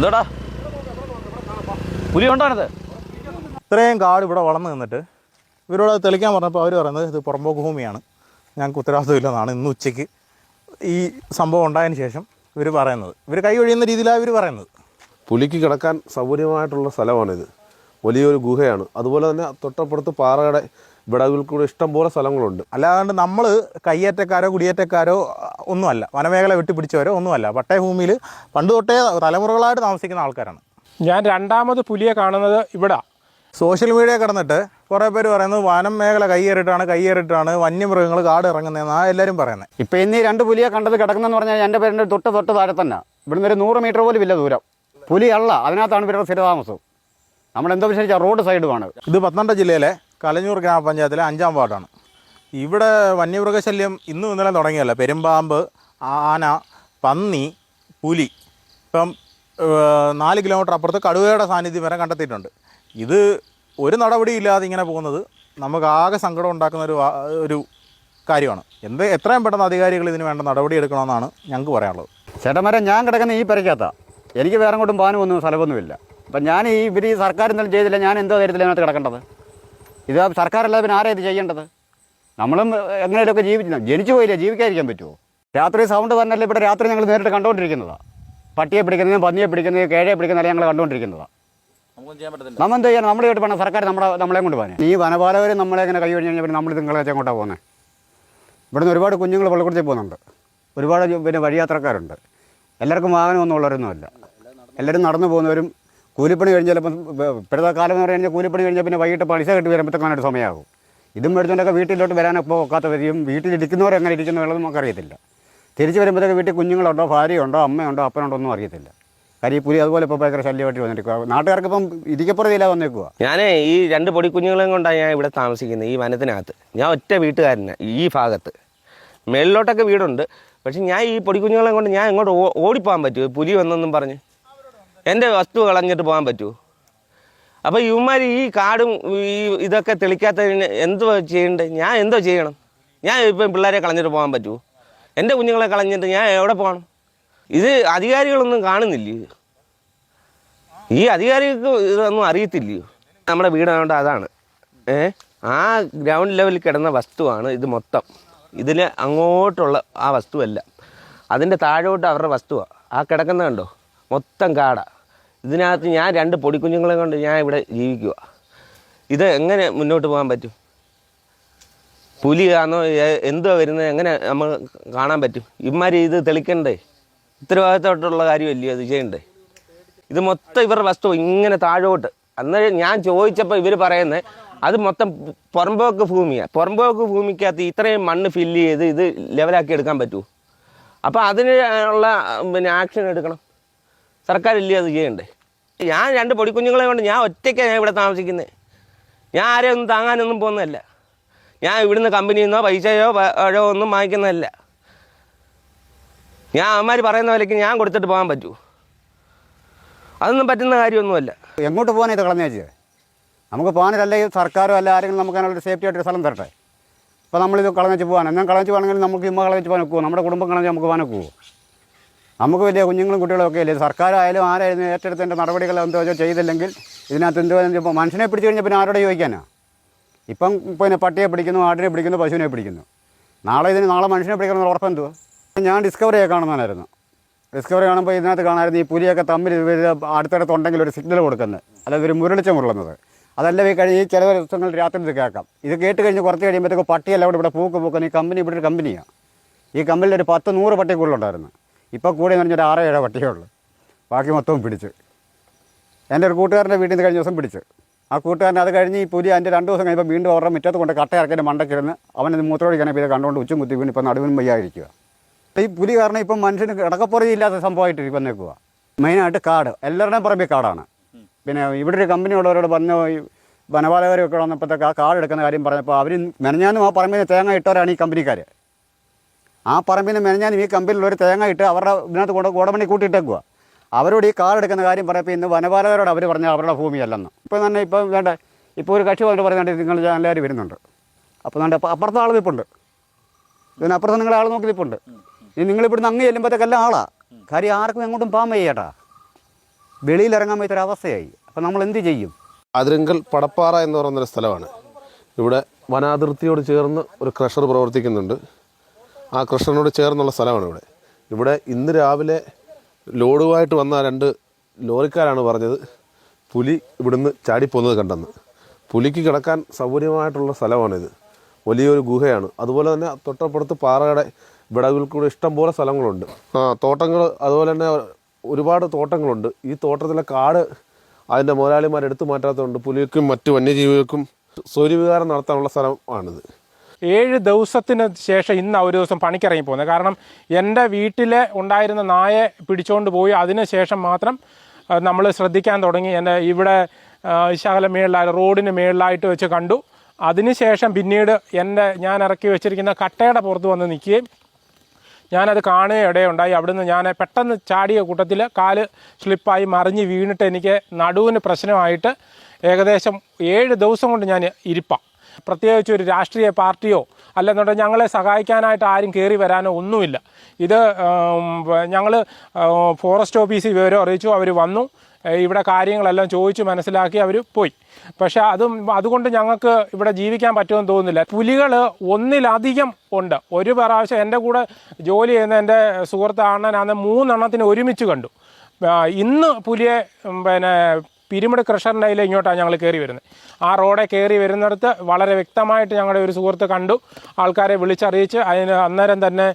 എന്താടാ? പുലി ഉണ്ടോനത് ഇത്രയും കാട് ഇവിടെ വളർന്നു നിന്നിട്ട് ഇവരോട് അത് തെളിക്കാൻ പറഞ്ഞപ്പോൾ അവർ പറയുന്നത് ഇത് പുറമ്പോക്ക് ഭൂമിയാണ് ഞങ്ങൾക്ക് ഉത്തരവാദിത്തമില്ലെന്നാണ് ഇന്ന് ഉച്ചയ്ക്ക് ഈ സംഭവം ഉണ്ടായതിന് ശേഷം ഇവർ പറയുന്നത്. ഇവർ കൈ ഒഴിയുന്ന രീതിയിലാണ് ഇവർ പറയുന്നത്. പുലിക്ക് കിടക്കാൻ സൗകര്യമായിട്ടുള്ള സ്ഥലമാണിത്. വലിയൊരു ഗുഹയാണ്. അതുപോലെ തന്നെ തൊട്ടപ്പുറത്ത് പാറയുടെ വിടവിൽ കൂടെ ഇഷ്ടംപോലെ സ്ഥലങ്ങളുണ്ട്. അല്ലാണ്ട് നമ്മൾ കയ്യേറ്റക്കാരോ കുടിയേറ്റക്കാരോ ഒന്നുമല്ല. വനമേഖല വെട്ടിപ്പിടിച്ചവരോ ഒന്നുമല്ല. പട്ടയഭൂമിയിൽ പണ്ട് തൊട്ടേ തലമുറകളായിട്ട് താമസിക്കുന്ന ആൾക്കാരാണ്. ഞാൻ രണ്ടാമത് പുലിയെ കാണുന്നത് ഇവിടെ. സോഷ്യൽ മീഡിയ കടന്നിട്ട് കുറേ പേര് പറയുന്നത് വനം മേഖല കയ്യേറിയിട്ടാണ് കയ്യേറിയിട്ടാണ് വന്യമൃഗങ്ങൾ കാട് ഇറങ്ങുന്നതെന്നാണ് എല്ലാവരും പറയുന്നത് ഇപ്പം ഇന്ന് ഈ രണ്ട് പുലിയെ കണ്ടത് കിടക്കുന്നതെന്ന് പറഞ്ഞാൽ എന്റെ പേരിന്റെ തൊട്ട് തൊട്ട് താഴെ തന്നെ. ഇവിടുന്ന് ഒരു നൂറ് മീറ്റർ പോലും ഇല്ല ദൂരം. പുലിയല്ല അതിനകത്താണ് ഇവരുടെ സ്ഥിരതാമസം. നമ്മളെന്തോ വിശേഷിച്ച റോഡ് സൈഡുമാണ്. ഇത് പത്തനംതിട്ട ജില്ലയിലെ കലഞ്ഞൂർ ഗ്രാമപഞ്ചായത്തിലെ അഞ്ചാം വാർഡാണ്. ഇവിടെ വന്യമൃഗശല്യം ഇന്നും ഇന്നലെ തുടങ്ങിയല്ല പെരുമ്പാമ്പ് ആന പന്നി പുലി. ഇപ്പം നാല് കിലോമീറ്റർ അപ്പുറത്ത് കടുവയുടെ സാന്നിധ്യം വരെ കണ്ടെത്തിയിട്ടുണ്ട്. ഇത് ഒരു നടപടിയില്ലാതെ ഇങ്ങനെ പോകുന്നത് നമുക്ക് ആകെ സങ്കടം ഉണ്ടാക്കുന്ന ഒരു ഒരു കാര്യമാണ്. എന്ത് എത്രയും പെട്ടെന്ന് അധികാരികൾ ഇതിന് വേണ്ട നടപടി എടുക്കണമെന്നാണ് ഞങ്ങൾക്ക് പറയാനുള്ളത്. ചേട്ടന്മാരെ ഞാൻ കിടക്കുന്ന ഈ പരിക്കകത്ത എനിക്ക് വേറെ കൊണ്ടും പോകാനും ഒന്നും സ്ഥലമൊന്നുമില്ല. അപ്പം ഞാൻ ഈ ഇവർ ഈ സർക്കാർ എന്തെങ്കിലും ചെയ്തില്ല. ഞാൻ എന്തോ കാര്യത്തിൽ അതിനകത്ത് കിടക്കേണ്ടത്? ഇത് സർക്കാരല്ലാതെ പിന്നെ ആരാ ഇത് ചെയ്യേണ്ടത്? നമ്മളും എങ്ങനെയൊക്കെ ജീവിക്കണം ജനിച്ചു പോയില്ലേ ജീവിക്കാതിരിക്കാൻ പറ്റുമോ രാത്രി സൗണ്ട് തന്നെയല്ല ഇവിടെ രാത്രി ഞങ്ങൾ നേരിട്ട് കണ്ടുകൊണ്ടിരിക്കുന്നതാണ് പട്ടിയെ പിടിക്കുന്നതും പന്നിയെ പിടിക്കുന്നതും കേഴയെ പിടിക്കുന്നതെല്ലാം ഞങ്ങൾ കണ്ടുകൊണ്ടിരിക്കുന്നതാണ് നമുക്കൊന്നും ചെയ്യാൻ പറ്റത്തില്ല. നമ്മൾ എന്ത് ചെയ്യാൻ നമ്മളെ വേണം സർക്കാർ നമ്മളെ നമ്മളെ കൊണ്ട് പോകാൻ ഈ വനപാലകർ നമ്മളെ ഇങ്ങനെ കൈ കഴിഞ്ഞാൽ പിന്നെ നമ്മൾ നിങ്ങളെ എങ്ങോട്ടാണ് പോകുന്നത് ഇവിടുന്ന് ഒരുപാട് കുഞ്ഞുങ്ങൾ വെള്ളക്കുടിച്ച് പോകുന്നുണ്ട്. ഒരുപാട് പിന്നെ വഴിയാത്രക്കാരുണ്ട്. എല്ലാവർക്കും വാഹനമൊന്നും ഉള്ളവരൊന്നുമല്ല എല്ലാവരും നടന്നു പോകുന്നവരും കൂലിപ്പണി കഴിഞ്ഞാൽ ചിലപ്പം ഇപ്പോഴത്തെ കാലം എന്ന് പറഞ്ഞാൽ കൂലിപ്പണി കഴിഞ്ഞാൽ പിന്നെ വൈകിട്ട് പൈസ കിട്ടി വരുമ്പോഴത്തേക്കാണ് സമയമാകും. ഇതും മേടിച്ചുകൊണ്ടൊക്കെ വീട്ടിലോട്ട് വരാനൊക്കെ ഒക്കാത്ത വരികയും വീട്ടിലിരിക്കുന്നവർ എങ്ങനെ ഇരിക്കുന്നവരുള്ളത് നമുക്കറിയത്തില്ല തിരിച്ച് വരുമ്പോഴത്തേക്ക് വീട്ടിൽ കുഞ്ഞുങ്ങളുണ്ടോ ഭാര്യയുണ്ടോ അമ്മയുണ്ടോ അപ്പനുണ്ടോ ഒന്നും അറിയത്തില്ല. കാര്യം പുലി അതുപോലെ ഇപ്പോൾ ഭയങ്കര ശല്യമായിട്ട് വന്നിരിക്കുക നാട്ടുകാർക്ക് ഇപ്പം ഇരിക്കപ്പുറത്തില്ല വന്നേക്കുക ഞാനേ ഈ രണ്ട് പൊടി കുഞ്ഞുങ്ങളെയും കൊണ്ടാണ് ഞാൻ ഇവിടെ താമസിക്കുന്നത് ഈ വനത്തിനകത്ത്. ഞാൻ ഒറ്റ വീട്ടുകാരനാണ് ഈ ഭാഗത്ത്. മേളിലോട്ടൊക്കെ വീടുണ്ട് പക്ഷെ ഞാൻ ഈ പൊടി കുഞ്ഞുങ്ങളെ കൊണ്ട് ഞാൻ ഇങ്ങോട്ട് ഓടിപ്പോകാൻ പറ്റുമോ? പുലി വന്നെന്നും പറഞ്ഞ്. എന്റെ വസ്തു കളഞ്ഞിട്ട് പോകാൻ പറ്റുമോ അപ്പോൾ ഇവന്മാർ ഈ കാടും ഈ ഇതൊക്കെ തെളിക്കാത്തതിന് എന്തോ ചെയ്യണ്ടേ? ഞാൻ എന്തോ ചെയ്യണം? ഞാൻ ഇപ്പം പിള്ളേരെ കളഞ്ഞിട്ട് പോകാൻ പറ്റുമോ എന്റെ കുഞ്ഞുങ്ങളെ കളഞ്ഞിട്ട് ഞാൻ എവിടെ പോകണം? ഇത് അധികാരികളൊന്നും കാണുന്നില്ല? ഈ അധികാരികൾക്ക് ഇതൊന്നും അറിയത്തില്ലയോ നമ്മുടെ വീടാണ്ട് അതാണ്. ഏ? ആ ഗ്രൗണ്ട് ലെവലിൽ കിടന്ന വസ്തുവാണ് ഇത് മൊത്തം. ഇതിൽ അങ്ങോട്ടുള്ള ആ വസ്തുവല്ല. അതിന്റെ താഴോട്ട് അവരുടെ വസ്തുവാണ് ആ കിടക്കുന്ന കണ്ടോ? മൊത്തം കാട. ഇതിനകത്ത് ഞാൻ രണ്ട് പൊടിക്കുഞ്ഞുങ്ങളെ കൊണ്ട് ഞാൻ ഇവിടെ ജീവിക്കുക ഇത് എങ്ങനെ മുന്നോട്ട് പോകാൻ പറ്റും? പുലിയാണോ എന്തോ വരുന്നത്? എങ്ങനെ നമ്മൾ കാണാൻ പറ്റും? ഇമാര് ഇത് തെളിക്കണ്ടേ? ഉത്തരവാദിത്തമായിട്ടുള്ള കാര്യമല്ലേ അത് ചെയ്യണ്ടേ? ഇത് മൊത്തം ഇവരുടെ വസ്തു ഇങ്ങനെ താഴോട്ട്. അന്നേരം ഞാൻ ചോദിച്ചപ്പോൾ ഇവർ പറയുന്നത് അത് മൊത്തം പുറമ്പോക്ക് ഭൂമിയാണ് പുറമ്പോക്ക് ഭൂമിക്കകത്ത് ഇത്രയും മണ്ണ് ഫില്ല് ചെയ്ത് ഇത് ലെവലാക്കി എടുക്കാൻ പറ്റുമോ അപ്പോൾ അതിനുള്ള പിന്നെ ആക്ഷൻ എടുക്കണം. സർക്കാരില്ലേ അത് ചെയ്യണ്ടേ? ഞാൻ രണ്ട് പൊടിക്കുഞ്ഞുങ്ങളെ കൊണ്ട് ഞാൻ ഒറ്റയ്ക്കാണ് ഇവിടെ താമസിക്കുന്നത് ഞാൻ ആരെയും ഒന്നും താങ്ങാനൊന്നും പോകുന്നതല്ല. ഞാൻ ഇവിടുന്ന് കമ്പനിയിൽ നിന്നോ പൈസയോ പഴോ ഒന്നും വാങ്ങിക്കുന്നതല്ല. ഞാൻ അവന്മാർ പറയുന്ന വിലയ്ക്ക് ഞാൻ കൊടുത്തിട്ട് പോകാൻ പറ്റൂ. അതൊന്നും പറ്റുന്ന കാര്യമൊന്നുമല്ല. എങ്ങോട്ട് പോകാൻ ഇത് കളഞ്ഞു നമുക്ക് പോകാനല്ല സർക്കാരോ അല്ല ആരെങ്കിലും നമുക്ക് അതിനൊരു സേഫ്റ്റി ആയിട്ട് സ്ഥലം തരട്ടെ? ഇപ്പോൾ നമ്മളിത് കളഞ്ഞു പോകാൻ എന്നാൽ കളഞ്ഞു പോകണമെങ്കിൽ നമുക്ക് ഇമ്മ കളഞ്ഞു പോകാൻ നമ്മുടെ കുടുംബം കളഞ്ഞ് നമുക്ക് പോകാൻ ഒക്കുമോ നമുക്ക് വലിയ കുഞ്ഞുങ്ങളും കുട്ടികളും ഒക്കെ അല്ലേ സർക്കാരായാലും ആരായാലും ഏറ്റെടുത്തതിന്റെ നടപടികൾ എന്തോ ചെയ്തില്ലെങ്കിൽ ഇതിനകത്ത് എന്തോ ഇപ്പോൾ മനുഷ്യനെ പിടിച്ചു കഴിഞ്ഞാൽ പിന്നെ ആരോടെ ചോദിക്കാനാ? ഇപ്പം പിന്നെ പട്ടിയെ പിടിക്കുന്നു ആടിനെ പിടിക്കുന്നു പശുവിനെ പിടിക്കുന്നു. നാളെ ഇതിന് നാളെ മനുഷ്യനെ പിടിക്കണം എന്തോ ഞാൻ ഡിസ്കവറിയെ കാണുന്നതായിരുന്നു. ഡിസ്കവറി കാണുമ്പോൾ ഇതിനകത്ത് കാണാമായിരുന്നു ഈ പുലിയൊക്കെ തമ്മിൽ അടുത്തടുത്തുണ്ടെങ്കിൽ ഒരു സിഗ്നൽ കൊടുക്കുന്നത്. അല്ലാതെ ഒരു മുരളിച്ച മുരളുന്നത് അതല്ല ഈ കഴിഞ്ഞ് ഈ ചില ദിവസങ്ങൾ രാത്രി ഇത് കേൾക്കാം. ഇത് കേട്ട് കഴിഞ്ഞ് കുറച്ച് കഴിയുമ്പോഴത്തേക്ക് പട്ടിയല്ല അവിടെ ഇവിടെ പൂക്ക് പൂക്കുന്ന. ഈ കമ്പനി ഇവിടെ ഒരു കമ്പനിയാണ് ഈ കമ്പനിയിൽ ഒരു പത്ത് നൂറ് പട്ടി കൂടുതലുണ്ടായിരുന്നു ഇപ്പോൾ കൂടെ എന്ന് പറഞ്ഞാൽ ആറോ ഏഴോ പട്ടിയേ ഉള്ളൂ. ബാക്കി മൊത്തവും പിടിച്ച്. എന്റെ ഒരു കൂട്ടുകാരന്റെ വീട്ടിൽ നിന്ന് കഴിഞ്ഞ ദിവസം പിടിച്ച്. ആ കൂട്ടുകാരൻ അത് കഴിഞ്ഞ് ഈ പുലി അതിന്റെ രണ്ട് ദിവസം കഴിയുമ്പോൾ വീണ്ടും അവരുടെ മുറ്റത്ത് കൊണ്ട് കട്ട ഇറക്കിന്റെ മണ്ടക്കിരുന്ന് അവൻ മൂത്രമൊഴിക്കാനെ പിന്നെ കണ്ടുകൊണ്ട് ഉച്ചും കുത്തി വീണ് ഇപ്പം നടുവിനും വയ്യായിരിക്കുക ഈ പുലി കാരണം ഇപ്പം മനുഷ്യന് കിടക്കപ്പുറയില്ലാത്ത സംഭവമായിട്ട് വന്നേക്കുക മെയിനായിട്ട് കാട്. എല്ലാവരുടെയും പറമ്പിൽ കാടാണ്. പിന്നെ ഇവിടെ ഒരു കമ്പനി ഉള്ളവരോട് പറഞ്ഞു വനപാലകരൊക്കെ വന്നപ്പോഴത്തേക്ക് ആ കാട് എടുക്കുന്ന കാര്യം പറഞ്ഞപ്പോൾ അവർ മെനഞ്ഞാനും ആ പറമ്പിൽ തേങ്ങ ഇട്ടവരാണ് ഈ കമ്പനിക്കാർ ആ പറമ്പിൽ നിന്ന് മെനഞ്ഞാനും ഈ കമ്പിലുള്ളൊരു തേങ്ങ ഇട്ട് അവരുടെ ഇതിനകത്ത് കൊണ്ട് കൂടമണി കൂട്ടിയിട്ടേക്കുക അവരോട് ഈ കാർ എടുക്കുന്ന കാര്യം പറയപ്പോൾ ഇന്ന് വനപാലകരോട് അവർ പറഞ്ഞ അവരുടെ ഭൂമിയല്ലെന്ന്. ഇപ്പോൾ തന്നെ ഇപ്പം വേണ്ട ഇപ്പോൾ ഒരു കക്ഷി വന്നിട്ട് പറയുന്നുണ്ട് നിങ്ങൾ എല്ലാവരും വരുന്നുണ്ട്. അപ്പോൾ അപ്പോൾ അപ്പുറത്തെ ആൾ നിൽപ്പുണ്ട് ഇതിനപ്പുറത്ത് നിങ്ങളെ ആൾ നോക്കി നിൽപ്പുണ്ട് ഇനി നിങ്ങൾ ഇവിടുന്ന് അങ്ങ് ചെല്ലുമ്പോഴത്തേക്കെല്ലാം ആളാണ് കാര്യം ആർക്കും എങ്ങോട്ടും പാമ്പ് ചെയ്യട്ടാ വെളിയിലിറങ്ങാൻ പറ്റാത്തൊരു അവസ്ഥയായി അപ്പോൾ നമ്മൾ എന്ത് ചെയ്യും? അതിരങ്കൽ പടപ്പാറ എന്ന് പറയുന്നൊരു സ്ഥലമാണ്. ഇവിടെ വനാതിർത്തിയോട് ചേർന്ന് ഒരു ക്രഷർ പ്രവർത്തിക്കുന്നുണ്ട്. ആ കൃഷ്ണനോട് ചേർന്നുള്ള സ്ഥലമാണ് ഇവിടെ. ഇവിടെ ഇന്ന് രാവിലെ ലോഡുമായിട്ട് വന്ന രണ്ട് ലോറിക്കാരാണ് പറഞ്ഞത് പുലി ഇവിടുന്ന് ചാടിപ്പോകുന്നത് കണ്ടെന്ന്. പുലിക്ക് കിടക്കാൻ സൗകര്യമായിട്ടുള്ള സ്ഥലമാണിത്. വലിയൊരു ഗുഹയാണ്. അതുപോലെ തന്നെ തൊട്ടപ്പുറത്ത് പാറയുടെ വിടവിൽ കൂടെ ഇഷ്ടംപോലെ സ്ഥലങ്ങളുണ്ട്. ആ തോട്ടങ്ങൾ അതുപോലെ തന്നെ ഒരുപാട് തോട്ടങ്ങളുണ്ട്. ഈ തോട്ടത്തിലെ കാട് അതിന്റെ മുതലാളിമാരെടുത്തു മാറ്റാത്തതുകൊണ്ട് പുലിക്കും മറ്റു വന്യജീവികൾക്കും സൗര്യവികാരം നടത്താനുള്ള സ്ഥലമാണിത്. ഏഴ് ദിവസത്തിന് ശേഷം ഇന്ന് ഒരു ദിവസം പണിക്കിറങ്ങി പോകുന്നത്. കാരണം എന്റെ വീട്ടിൽ ഉണ്ടായിരുന്ന നായെ പിടിച്ചുകൊണ്ട് പോയി. അതിന് ശേഷം മാത്രം നമ്മൾ ശ്രദ്ധിക്കാൻ തുടങ്ങി. എന്റെ ഇവിടെ ശകല മേളിലായി റോഡിന് മേളിലായിട്ട് വെച്ച് കണ്ടു. അതിനുശേഷം പിന്നീട് എന്റെ ഞാൻ ഇറക്കി വെച്ചിരിക്കുന്ന കട്ടയുടെ പുറത്ത് വന്ന് നിൽക്കുകയും ഞാനത് കാണുകയും ഇടയുണ്ടായി. അവിടുന്ന് ഞാൻ പെട്ടെന്ന് ചാടിയ കൂട്ടത്തിൽ കാൽ സ്ലിപ്പായി മറിഞ്ഞ് വീണിട്ട് എനിക്ക് നടുവിന് പ്രശ്നമായിട്ട് ഏകദേശം ഏഴ് ദിവസം കൊണ്ട് ഞാൻ ഇരിപ്പാം. പ്രത്യേകിച്ച് ഒരു രാഷ്ട്രീയ പാർട്ടിയോ അല്ലെന്നുണ്ടെങ്കിൽ ഞങ്ങളെ സഹായിക്കാനായിട്ട് ആരും കയറി വരാനോ ഒന്നുമില്ല. ഇത് ഞങ്ങൾ ഫോറസ്റ്റ് ഓഫീസിൽ വിവരം അറിയിച്ചു അവർ വന്നു. ഇവിടെ കാര്യങ്ങളെല്ലാം ചോദിച്ചു മനസ്സിലാക്കി അവർ പോയി. പക്ഷേ അതും അതുകൊണ്ട് ഞങ്ങൾക്ക് ഇവിടെ ജീവിക്കാൻ പറ്റുമെന്ന് തോന്നുന്നില്ല. പുലികൾ ഒന്നിലധികം ഉണ്ട്. ഒരു പ്രാവശ്യം എന്റെ കൂടെ ജോലി ചെയ്യുന്ന എന്റെ സുഹൃത്ത് അണ്ണനാന്ന് മൂന്നെണ്ണത്തിന് ഒരുമിച്ച് കണ്ടു. ഇന്ന് പുലിയെ പിന്നെ പിരിമിഡ് ക്രഷറിന്റെ ഇങ്ങോട്ടാണ് ഞങ്ങൾ കയറി വരുന്നത്. ആ റോഡെ കയറി വരുന്നിടത്ത് വളരെ വ്യക്തമായിട്ട് ഞങ്ങളുടെ ഒരു സുഹൃത്ത് കണ്ടു. ആൾക്കാരെ വിളിച്ചറിയിച്ച് അതിന് അന്നേരം തന്നെ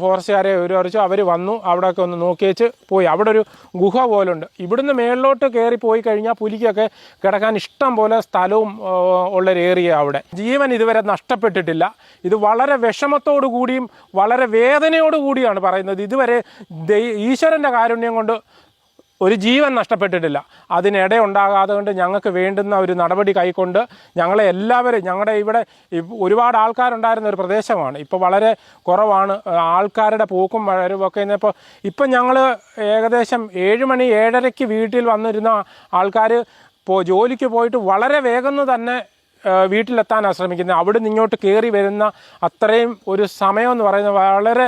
ഫോറസ്റ്റുകാരെ ഒരു അറിയിച്ചു അവർ വന്നു അവിടെയൊക്കെ ഒന്ന് നോക്കിയേച്ച് പോയി. അവിടെ ഒരു ഗുഹ പോലുണ്ട്. ഇവിടുന്ന് മേളിലോട്ട് കയറി പോയി കഴിഞ്ഞാൽ പുലിക്കൊക്കെ കിടക്കാൻ ഇഷ്ടം പോലെ സ്ഥലവും ഉള്ളൊരു ഏരിയ അവിടെ. ജീവൻ ഇതുവരെ നഷ്ടപ്പെട്ടിട്ടില്ല. ഇത് വളരെ വിഷമത്തോടു കൂടിയും വളരെ വേദനയോടു കൂടിയാണ് പറയുന്നത്. ഇതുവരെ ഈശ്വരന്റെ കാരുണ്യം കൊണ്ട് ഒരു ജീവൻ നഷ്ടപ്പെട്ടിട്ടില്ല. അതിനിടെ ഉണ്ടാകാതെ കൊണ്ട് ഞങ്ങൾക്ക് വേണ്ടുന്ന ഒരു നടപടി കൈക്കൊണ്ട് ഞങ്ങളെ എല്ലാവരും ഞങ്ങളുടെ ഇവിടെ ഒരുപാട് ആൾക്കാരുണ്ടായിരുന്ന ഒരു പ്രദേശമാണ്. ഇപ്പോൾ വളരെ കുറവാണ്. ആൾക്കാരുടെ പോക്കും വരവൊക്കെ ഇപ്പോൾ ഇപ്പം ഞങ്ങൾ ഏകദേശം ഏഴ് മണി ഏഴരയ്ക്ക് വീട്ടിൽ വന്നിരുന്ന ആൾക്കാർ പോ ജോലിക്ക് പോയിട്ട് വളരെ വേഗം തന്നെ വീട്ടിലെത്താനാണ് ശ്രമിക്കുന്നത്. അവിടെ നിന്ന് ഇങ്ങോട്ട് കയറി വരുന്ന അത്രയും ഒരു സമയം എന്ന് പറയുന്നത് വളരെ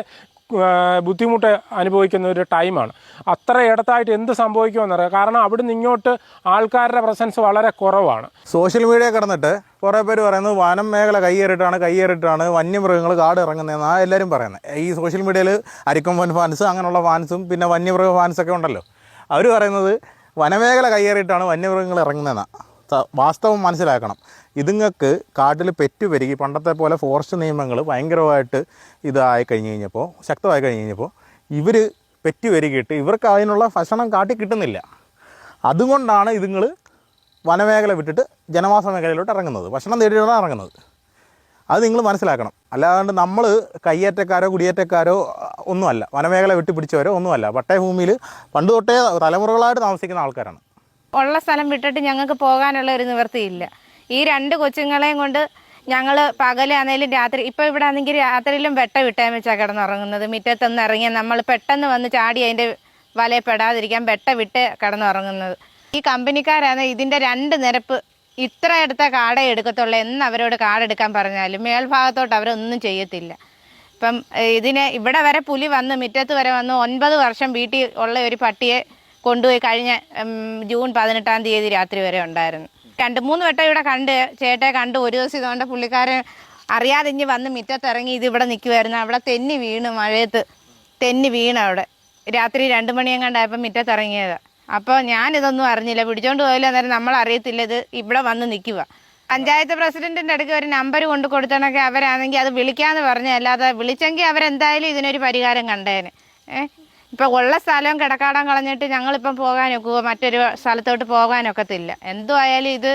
ബുദ്ധിമുട്ട് അനുഭവിക്കുന്ന ഒരു ടൈമാണ്. അത്ര ഇടത്തായിട്ട് എന്ത് സംഭവിക്കുമെന്നറിയാം. കാരണം അവിടുന്ന് ഇങ്ങോട്ട് ആൾക്കാരുടെ പ്രസൻസ് വളരെ കുറവാണ്. സോഷ്യൽ മീഡിയ കിടന്നിട്ട് കുറേ പേര് പറയുന്നത് വനം മേഖല കയ്യേറിയിട്ടാണ് കയ്യേറിയിട്ടാണ് വന്യമൃഗങ്ങൾ കാട് ഇറങ്ങുന്നതെന്നാണ് എല്ലാവരും പറയുന്നത്. ഈ സോഷ്യൽ മീഡിയയിൽ അരിക്കൊമ്പൻ ഫാൻസ് അങ്ങനെയുള്ള ഫാൻസും പിന്നെ വന്യമൃഗ ഫാൻസൊക്കെ ഉണ്ടല്ലോ. അവർ പറയുന്നത് വനമേഖല കയ്യേറിയിട്ടാണ് വന്യമൃഗങ്ങൾ ഇറങ്ങുന്നതെന്നാണ് വാസ്തവം മനസ്സിലാക്കണം. ഇതുങ്ങൾക്ക് കാട്ടിൽ പെറ്റു പെരുകി പണ്ടത്തെ പോലെ ഫോറസ്റ്റ് നിയമങ്ങൾ ഭയങ്കരമായിട്ട് ഇതായി കഴിഞ്ഞ് കഴിഞ്ഞപ്പോൾ ശക്തമായി കഴിഞ്ഞ് കഴിഞ്ഞപ്പോൾ ഇവർ പെറ്റു പെരുകിയിട്ട് ഇവർക്ക് അതിനുള്ള ഭക്ഷണം കാട്ടി കിട്ടുന്നില്ല. അതുകൊണ്ടാണ് ഇതുങ്ങൾ വനമേഖല വിട്ടിട്ട് ജനവാസ മേഖലയിലോട്ട് ഇറങ്ങുന്നത്. ഭക്ഷണം തേടിയിട്ടാണ് ഇറങ്ങുന്നത്. അത് നിങ്ങൾ മനസ്സിലാക്കണം. അല്ലാണ്ട് നമ്മൾ കയ്യേറ്റക്കാരോ കുടിയേറ്റക്കാരോ ഒന്നുമല്ല. വനമേഖല വിട്ടുപിടിച്ചവരോ ഒന്നുമല്ല. പട്ടയഭൂമിയിൽ പണ്ട് തൊട്ടേ തലമുറകളായിട്ട് താമസിക്കുന്ന ആൾക്കാരാണ്. ഉള്ള സ്ഥലം വിട്ടിട്ട് ഞങ്ങൾക്ക് പോകാനുള്ള ഒരു നിവൃത്തിയില്ല. ഈ രണ്ട് കൊച്ചുങ്ങളെയും കൊണ്ട് ഞങ്ങൾ പകലാണേലും രാത്രി ഇപ്പോൾ ഇവിടെ ആണെങ്കിൽ രാത്രിയിലും വെട്ട വിട്ടാൻ വെച്ചാൽ കിടന്നുറങ്ങുന്നത്. മുറ്റത്തൊന്ന് ഇറങ്ങിയാൽ നമ്മൾ പെട്ടെന്ന് വന്ന് ചാടി അതിന്റെ വലയപ്പെടാതിരിക്കാൻ വെട്ട വിട്ട് കിടന്നുറങ്ങുന്നത്. ഈ കമ്പനിക്കാരാണ് ഇതിന്റെ രണ്ട് നിരപ്പ് ഇത്ര എടുത്ത കാട എടുക്കത്തുള്ളൂ എന്ന് അവരോട് കാടെടുക്കാൻ പറഞ്ഞാലും മേൽഭാഗത്തോട്ട് അവരൊന്നും ചെയ്യത്തില്ല. ഇപ്പം ഇതിന് ഇവിടെ വരെ പുലി വന്ന് മുറ്റത്ത് വരെ വന്ന് ഒൻപത് വർഷം വീട്ടിൽ ഉള്ള ഒരു പട്ടിയെ കൊണ്ടുപോയി കഴിഞ്ഞ ജൂൺ പതിനെട്ടാം തീയതി രാത്രി വരെ ഉണ്ടായിരുന്നു. രണ്ട് മൂന്ന് വട്ടം ഇവിടെ കണ്ട് ചേട്ടയെ കണ്ട് ഒരു ദിവസം ഇതുകൊണ്ട് പുള്ളിക്കാരൻ അറിയാതെ ഇനി വന്ന് മുറ്റത്തിറങ്ങി ഇത് ഇവിടെ നിൽക്കുമായിരുന്നു അവിടെ തെന്നി വീണ് മഴയത്ത് തെന്നി വീണ് അവിടെ. രാത്രി രണ്ട് മണിയെങ്ങാണ്ടായപ്പോൾ മുറ്റത്തിറങ്ങിയത്. അപ്പോൾ ഞാനിതൊന്നും അറിഞ്ഞില്ല. പിടിച്ചോണ്ട് പോയില്ല അന്നേരം നമ്മൾ അറിയത്തില്ല ഇത് ഇവിടെ വന്ന് നിൽക്കുക. പഞ്ചായത്ത് പ്രസിഡന്റിന്റെ അടുക്ക് ഒരു നമ്പർ കൊണ്ട് കൊടുത്തണൊക്കെ അവരാണെങ്കിൽ അത് വിളിക്കാന്ന് പറഞ്ഞ അല്ലാതെ വിളിച്ചെങ്കിൽ അവരെന്തായാലും ഇതിനൊരു പരിഹാരം കണ്ടേനെ. ഏഹ് ഇപ്പൊ ഉള്ള സ്ഥലം കിടക്കാടം കളഞ്ഞിട്ട് ഞങ്ങളിപ്പം പോകാനൊക്കുവോ? മറ്റൊരു സ്ഥലത്തോട്ട് പോകാനൊക്കത്തില്ല. എന്തു ആയാലും ഇത്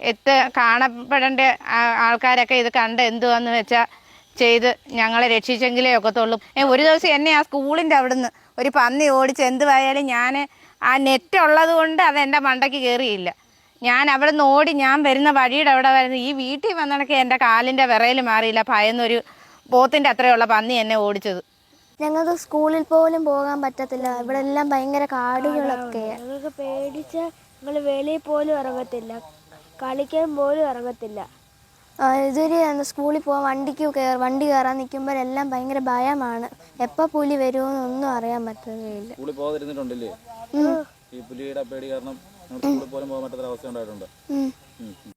എത്ത് കാണപ്പെടേണ്ട ആൾക്കാരൊക്കെ ഇത് കണ്ട് എന്തുവാന്ന് വെച്ചാൽ ചെയ്ത് ഞങ്ങളെ രക്ഷിച്ചെങ്കിലേ ഒക്കത്തുള്ളൂ. ഒരു ദിവസം എന്നെ ആ സ്കൂളിന്റെ അവിടുന്ന് ഒരു പന്നി ഓടിച്ച് എന്തുവായാലും ഞാൻ ആ നെറ്റ് ഉള്ളത് കൊണ്ട് അത് എന്റെ മണ്ടയ്ക്ക് കയറിയില്ല ഞാൻ അവിടെ നിന്ന് ഓടി ഞാൻ വരുന്ന വഴിയുടെ അവിടെ വരുന്ന ഈ വീട്ടിൽ വന്നിടക്ക് എന്റെ കാലിന്റെ വിറയിൽ മാറിയില്ല. ഭയന്നൊരു പോത്തിന്റെ അത്രയുള്ള പന്നി എന്നെ ഓടിച്ചത്. ഞങ്ങൾക്ക് സ്കൂളിൽ പോലും പോകാൻ പറ്റത്തില്ല. ഇവിടെ എല്ലാം ഭയങ്കര കാടുകളൊക്കെ. ഞങ്ങൾക്ക് പേടിച്ച് ഞങ്ങൾ വെളിയിൽ പോലും ഇറങ്ങത്തില്ല. കളിക്കാൻ പോലും ഇറങ്ങത്തില്ല. ഇതുവരെ സ്കൂളിൽ പോകാൻ വണ്ടിക്ക് കയറി വണ്ടി കയറാൻ നിൽക്കുമ്പോഴെല്ലാം ഭയങ്കര ഭയമാണ്. എപ്പോൾ പുലി വരുമെന്നൊന്നും അറിയാൻ പറ്റുന്നില്ല. സ്കൂളിൽ പോകാതിരുന്നിട്ടുണ്ടല്ലേ? ഉം. ഈ പുലിയുടെ പേടി കാരണം നിങ്ങൾക്ക് സ്കൂളിൽ പോലും പോകാൻ പറ്റാത്ത അവസ്ഥ ഉണ്ടായിട്ടുണ്ട്.